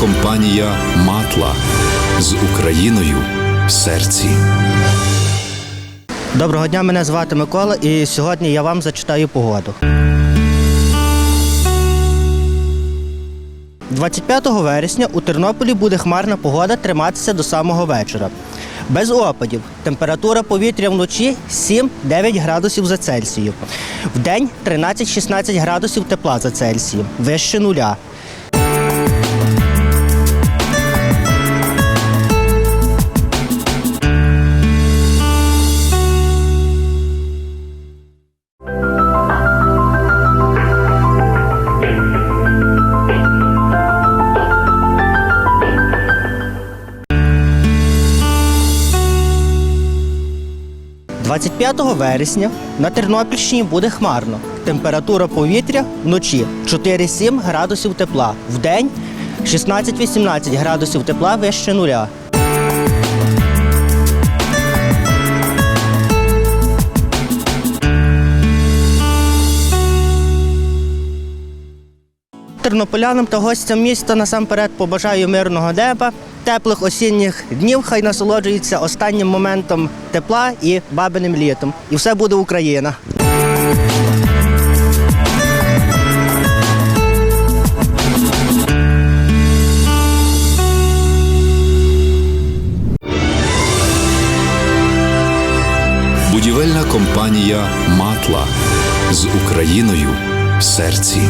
компанія Матла з Україною в серці. Доброго дня, мене звати Микола, і сьогодні я вам зачитаю погоду. 25 вересня у Тернополі буде хмарна погода триматися до самого вечора. Без опадів. Температура повітря вночі 7-9 градусів за Цельсієм. В день 13-16 градусів тепла за Цельсієм, вище нуля. – 25 вересня на Тернопільщині буде хмарно. Температура повітря вночі 4-7 градусів тепла. В день 16-18 градусів тепла вище нуля. Тернополянам та гостям міста насамперед побажаю мирного неба, теплих осінніх днів. Хай насолоджуються останнім моментом тепла і бабиним літом. І все буде Україна. Будівельна компанія Матла з Україною в серці.